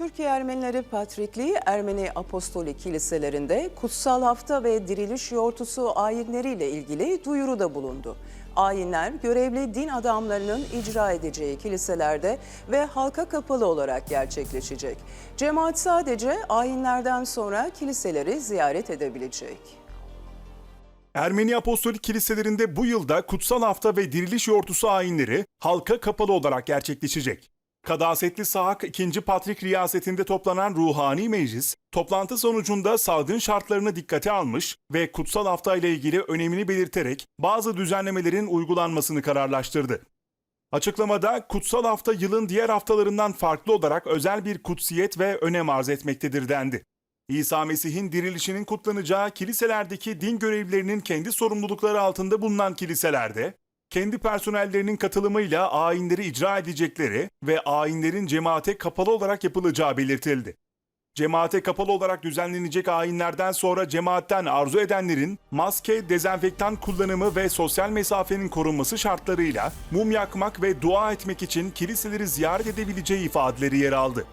Türkiye Ermenileri Patrikliği Ermeni Apostolik Kiliselerinde kutsal hafta ve diriliş yortusu ayinleriyle ilgili duyuruda bulundu. Ayinler görevli din adamlarının icra edeceği kiliselerde ve halka kapalı olarak gerçekleşecek. Cemaat sadece ayinlerden sonra kiliseleri ziyaret edebilecek. Ermeni Apostolik Kiliselerinde bu yılda Kutsal Hafta ve Diriliş Yortusu ayinleri halka kapalı olarak gerçekleşecek. Kadasetli Sahak 2. Patrik riyasetinde toplanan ruhani meclis, toplantı sonucunda salgın şartlarını dikkate almış ve Kutsal Hafta ile ilgili önemini belirterek bazı düzenlemelerin uygulanmasını kararlaştırdı. Açıklamada kutsal hafta yılın diğer haftalarından farklı olarak özel bir kutsiyet ve önem arz etmektedir dendi. İsa Mesih'in dirilişinin kutlanacağı kiliselerdeki din görevlilerinin kendi sorumlulukları altında bulunan kiliselerde, kendi personellerinin katılımıyla ayinleri icra edecekleri ve ayinlerin cemaate kapalı olarak yapılacağı belirtildi. Cemaate kapalı olarak düzenlenecek ayinlerden sonra cemaatten arzu edenlerin maske, dezenfektan kullanımı ve sosyal mesafenin korunması şartlarıyla mum yakmak ve dua etmek için kiliseleri ziyaret edebileceği ifadeleri yer aldı.